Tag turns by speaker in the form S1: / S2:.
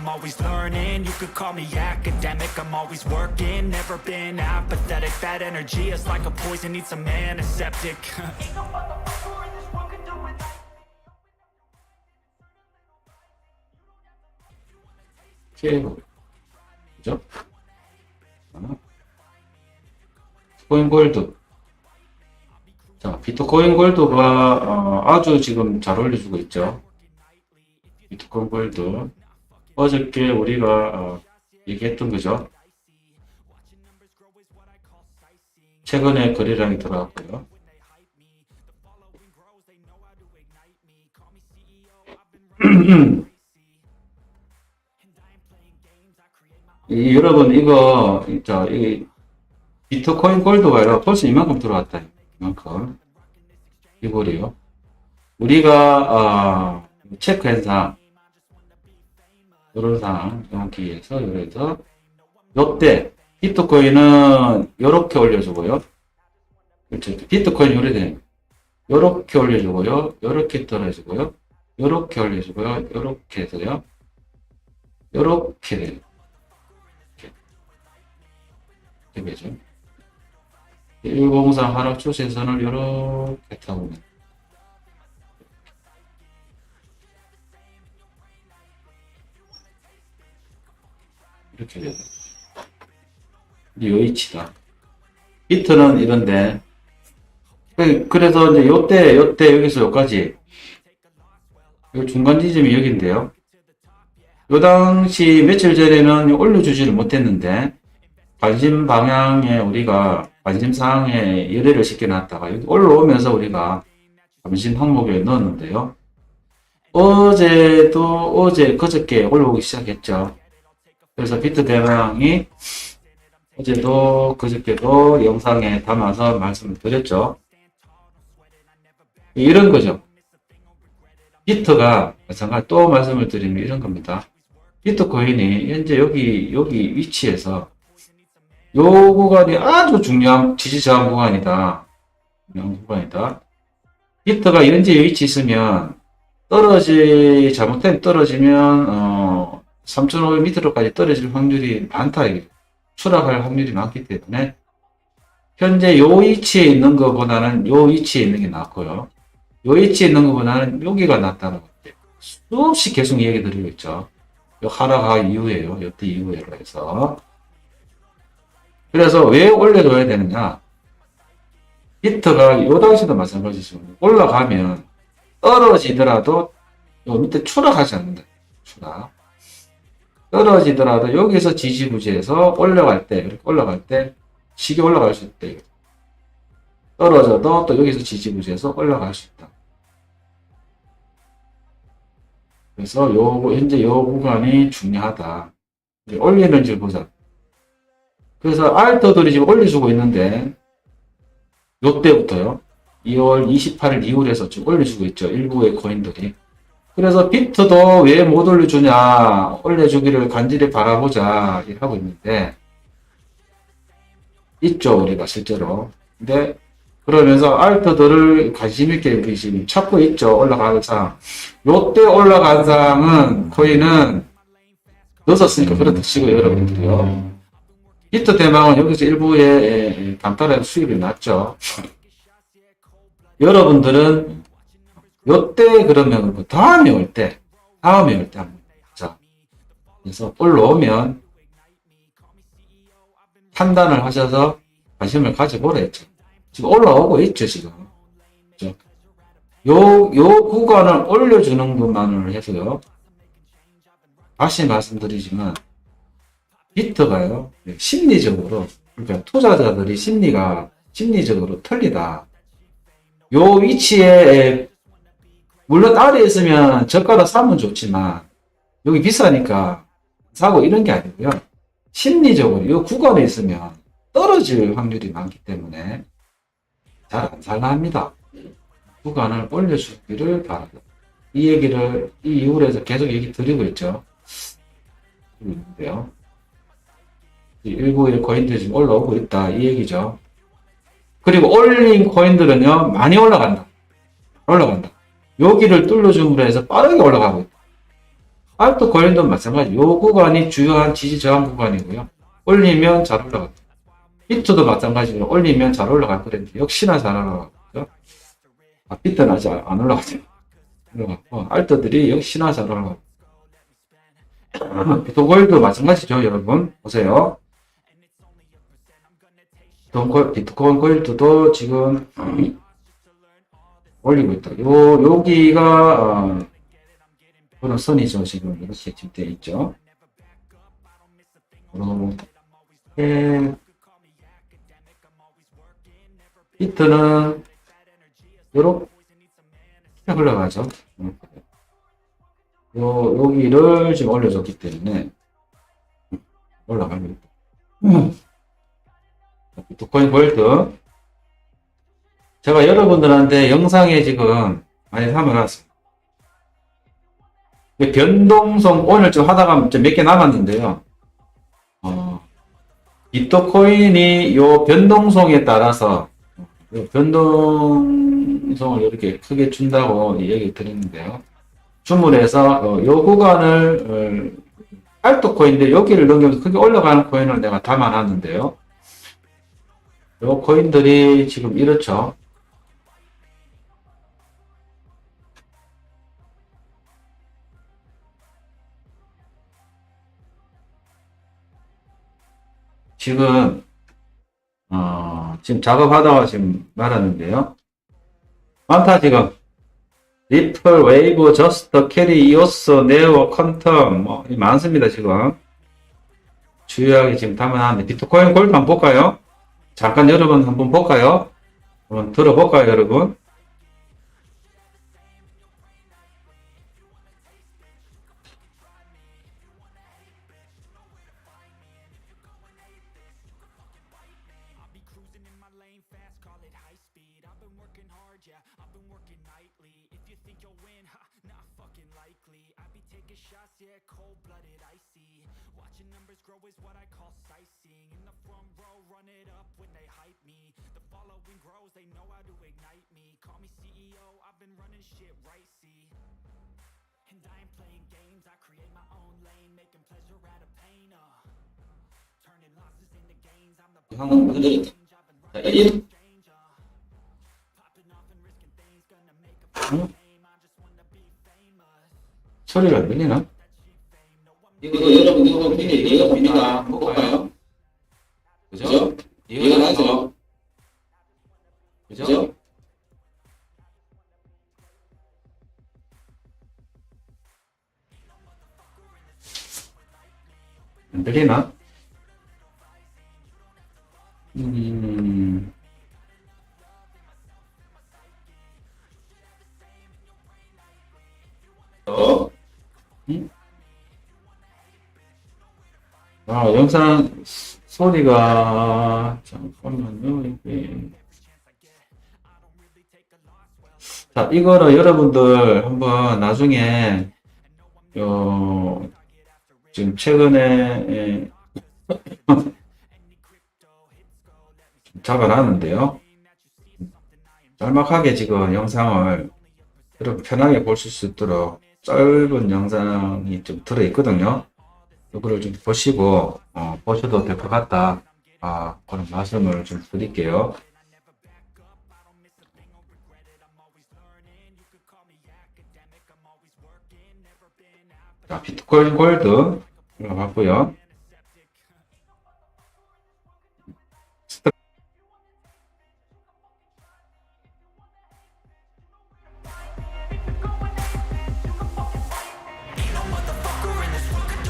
S1: I'm always learning, you could call me academic I'm always working, never been apathetic That energy is like a poison, needs some antiseptic
S2: 피해고 그죠? 아. 코인 골드 자 비트코인 골드가 어, 아주 지금 잘 올려주고 있죠 비트코인 골드 어저께 우리가 어, 얘기했던 거죠? 최근에 거래량이 들어왔고요. 이, 여러분 이거 저 이 비트코인 골드가요 벌써 이만큼 들어왔다 이만큼. 이거래요. 우리가 어, 체크한 사항 사항 여기에서 여기서 요때 비트코인은 요렇게 올려주고요. 그렇죠. 비트코인 요래돼요 요렇게 올려주고요. 요렇게 떨어지고요. 요렇게 올려주고요. 요렇게 해서요. 요렇게 돼요 되겠죠. 103 하락 추세선을 이렇게 타보면 이렇게 돼요. 요 위치다. 비트는 이런데 그- 그래서 이제 요때 요때 여기서 여기까지 요 중간 지점이 여기인데요. 요 당시 며칠 전에는 올려주지를 못했는데 관심 방향에 우리가 관심 사항에 열애를 시켜놨다가 여기 올라오면서 우리가 관심 항목에 넣었는데요. 어제도 어제 그저께 올라오기 시작했죠. 그래서 비트 대망이 어제도 그저께도 영상에 담아서 말씀을 드렸죠. 이런 거죠. 비트가 마찬가지 또 말씀을 드리면 이런 겁니다. 비트코인이 현재 여기 여기 위치에서 요 구간이 아주 중요한 지지 저항 구간이다. 중요한 구간이다. 히트가 현재 위치 있으면 떨어지 잘못되면 떨어지면 어 3,500m까지 떨어질 확률이 많다. 추락할 확률이 많기 때문에 현재 요 위치에 있는 것보다는 요 위치에 있는 게 낫고요. 요 위치에 있는 것보다는 여기가 낫다는 건데 수없이 계속 얘기 드리고 있죠. 요 하락한 이후에요. 요때 이후에로 해서 그래서 왜 올려줘야 되느냐? 비트가 요 당시도 마찬가지죠. 올라가면 떨어지더라도 요 밑에 추락하지 않는다. 추락. 떨어지더라도 여기서 지지부지에서 올라갈 때, 이렇게 올라갈 때, 시계 올라갈 수 있다. 떨어져도 또 여기서 지지부지에서 올라갈 수 있다. 그래서 요, 현재 요 구간이 중요하다. 올리는지 보자. 그래서 알터들이 지금 올려주고 있는데 요때부터요 2월 28일 이후에서 지금 올려주고 있죠 일부의 코인들이 그래서 비트도 왜 못 올려주냐 올려주기를 간절히 바라보자 하고 있는데 있죠 우리가 실제로. 근데 그러면서 알터들을 관심 있게 이렇게 지금 찾고 있죠 올라가는 상 요때 올라간 상은 코인은 넣었으니까 그렇다 치고 여러분들이요. 히트 대망은 여기서 일부의 단타의 수입이 났죠. 여러분들은 요때 그러면 그 다음에 올 때, 다음에 올 때 한번 자 그래서 올라오면 판단을 하셔서 관심을 가져보라 했죠. 지금 올라오고 있죠, 지금. 그죠? 요, 요 구간을 올려주는 것만을 해서요. 다시 말씀드리지만, 비트가요, 심리적으로, 그러니까 투자자들이 심리가, 심리적으로 틀리다. 요 위치에, 물론 아래에 있으면 저가로 사면 좋지만, 여기 비싸니까 사고 이런 게 아니고요. 심리적으로 요 구간에 있으면 떨어질 확률이 많기 때문에 잘 안 살랍니다. 구간을 올려주기를 바랍니다. 이 얘기를, 이 이후로 해서 계속 얘기 드리고 있죠. 있는데요. 일부의 코인들이 지금 올라오고 있다. 이 얘기죠. 그리고 올린 코인들은요, 많이 올라간다. 올라간다. 여기를 뚫어줌으로 해서 빠르게 올라가고 있다. 알트코인도 마찬가지. 요 구간이 주요한 지지 저항 구간이고요. 올리면 잘 올라갑니다. 비트도 마찬가지로 올리면 잘 올라갈 거는데 역시나 잘 올라가고요. 아, 비트는 아직 안 올라가죠. 올라갔고 알트들이 역시나 잘 올라가고 비트코인도 마찬가지죠, 여러분. 보세요. 비트코인 골드도 지금 올리고 있다. 요, 여기가, 어, 그런 선이죠. 지금 이렇게 지금 있죠. 이렇게, 비트는, 요렇게 흘러가죠. 요, 여기를 지금 올려줬기 때문에, 올라갑니다. 비트코인 골드. 제가 여러분들한테 영상에 지금 많이 담아놨습니다. 이 변동성 오늘 좀 하다가 몇 개 남았는데요. 어, 비트코인이 요 변동성에 따라서 요 변동성을 이렇게 크게 준다고 얘기 드렸는데요. 주문해서 어, 요 구간을 어, 알트코인인데 여기를 넘기면서 크게 올라가는 코인을 내가 담아놨는데요. 요 코인들이 지금 이렇죠. 지금 어, 지금 작업하다가 지금 말하는데요. 많다 지금. 리플, 웨이브, 저스터, 캐리, 이오스, 네오, 컨텀 뭐 많습니다 지금. 주요하게 지금 담아놨는데 비트코인 한번 볼까요? 잠깐 여러분 한번 볼까요? 한번 들어볼까요 여러분?
S1: I've been working nightly. If you think you'll win, ha, not fucking likely. I be taking shots, yeah, cold blooded, icy. Watching numbers grow is what I call sightseeing. In the front row, run it up when they hype me. The following grows, they know how to ignite me. Call me CEO, I've been running shit right, see. And I ain't playing games, I create my own lane, making pleasure out of pain, uh. Turning losses into gains, I'm the
S2: 소리가 안 들리나?
S3: 이거 여러분 이거 비밀 이거 비밀다 볼까요?
S2: 그죠?
S3: 이거 나죠?
S2: 그죠? 안 들리나? 아, 영상 소- 소리가, 잠깐만요, 이게. 자, 이거는 여러분들 한번 나중에, 요, 지금 최근에, 예, 잡아놨는데요. 짤막하게 지금 영상을 여러분 편하게 보실 수 있도록 짧은 영상이 좀 들어있거든요. 이거를 좀 보시고, 어, 보셔도 될 것 같다. 아, 그런 말씀을 좀 드릴게요. 자, 비트코인 골드 들어갔고요.